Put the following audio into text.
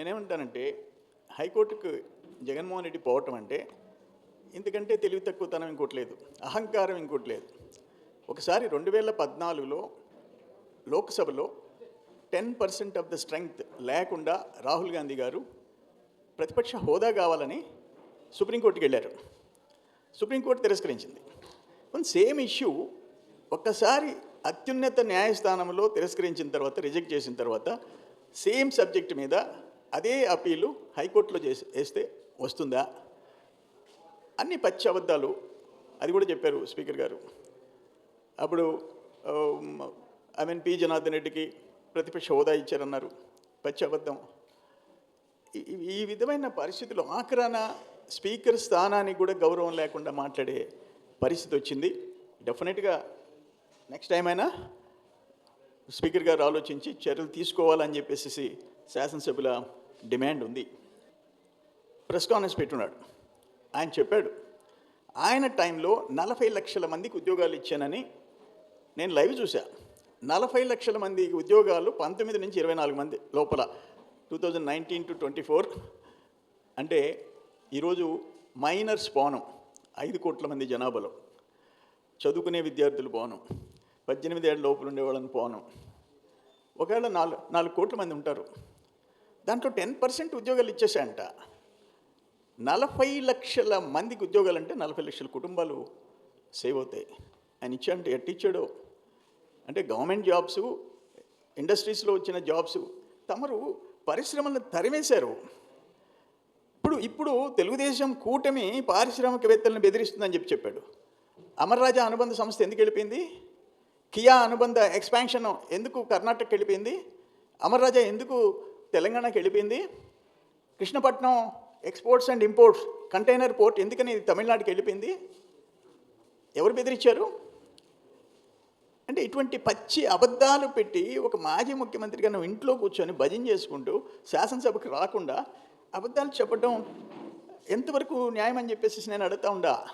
నేనేమంటానంటే హైకోర్టుకు జగన్మోహన్ రెడ్డి పోవటం అంటే ఇంతకంటే తెలివి తక్కువతనం ఇంకోటి లేదు అహంకారం ఇంకోటి లేదు. ఒకసారి రెండు వేల పద్నాలుగులో లోక్సభలో ten percent of the strength లేకుండా రాహుల్ గాంధీ గారు ప్రతిపక్ష హోదా కావాలని సుప్రీంకోర్టుకి వెళ్ళారు. సుప్రీంకోర్టు తిరస్కరించింది. సేమ్ ఇష్యూ ఒక్కసారి అత్యున్నత న్యాయస్థానంలో తిరస్కరించిన తర్వాత రిజెక్ట్ చేసిన తర్వాత సేమ్ సబ్జెక్ట్ మీద అదే అపీలు హైకోర్టులో చేసి వేస్తే వస్తుందా? అన్ని పచ్చి అబద్ధాలు. అది కూడా చెప్పారు స్పీకర్ గారు. అప్పుడు ఐ మీన్ పి జనార్దన్ రెడ్డికి ప్రతిపక్ష హోదా ఇచ్చారన్నారు. పచ్చి అబద్ధం. ఈ- విధమైన పరిస్థితుల్లో ఆఖరాన స్పీకర్ స్థానానికి కూడా గౌరవం లేకుండా మాట్లాడే పరిస్థితి వచ్చింది. డెఫినెట్గా నెక్స్ట్ టైం అయినా స్పీకర్ గారు ఆలోచించి చర్యలు తీసుకోవాలని చెప్పేసి శాసనసభ్యుల డిమాండ్ ఉంది. ప్రెస్ కాన్ఫరెన్స్ పెట్టున్నాడు. ఆయన చెప్పాడు ఆయన టైంలో నలభై లక్షల మందికి ఉద్యోగాలు ఇచ్చానని నేను లైవ్ చూసా నలభై లక్షల మంది ఉద్యోగాలు పంతొమ్మిది నుంచి ఇరవై నాలుగు మంది లోపల two thousand nineteen to twenty four అంటే ఈరోజు మైనర్స్ పోనం ఐదు కోట్ల మంది జనాభాలో. చదువుకునే విద్యార్థులు పోనం పద్దెనిమిది ఏళ్ళ లోపల ఉండేవాళ్ళని పోను. ఒకవేళ నాలుగు నాలుగు కోట్ల మంది ఉంటారు. దాంట్లో టెన్ పర్సెంట్ ఉద్యోగాలు ఇచ్చేసాయంట నలభై లక్షల మందికి ఉద్యోగాలు అంటే నలభై లక్షల కుటుంబాలు సేవ్ అవుతాయి. ఆయన ఇచ్చాడంటే ఎట్టి ఇచ్చాడో? అంటే గవర్నమెంట్ జాబ్స్ ఇండస్ట్రీస్లో వచ్చిన జాబ్స్ తమరు పరిశ్రమలను తరిమేశారు. ఇప్పుడు ఇప్పుడు తెలుగుదేశం కూటమి పారిశ్రామికవేత్తలను బెదిరిస్తుందని చెప్పి చెప్పాడు. అమర్రాజా అనుబంధ సంస్థ ఎందుకు వెళ్ళిపోయింది? కియా అనుబంధ ఎక్స్పాన్షన్ ఎందుకు కర్ణాటకకి వెళ్ళిపోయింది? అమర్రాజా ఎందుకు తెలంగాణకి వెళ్ళిపోయింది? Krishnapatnam exports and imports container port ఎందుకని తమిళనాడుకి వెళ్ళిపోయింది? ఎవరు బెదిరించారు? అంటే ఇటువంటి పచ్చి అబద్ధాలు పెట్టి ఒక మాజీ ముఖ్యమంత్రిగా నువ్వు ఇంట్లో కూర్చొని భజన చేసుకుంటూ శాసనసభకు రాకుండా అబద్ధాలు చెప్పడం ఎంతవరకు న్యాయం అని చెప్పేసి నేను అడుగుతా ఉండా?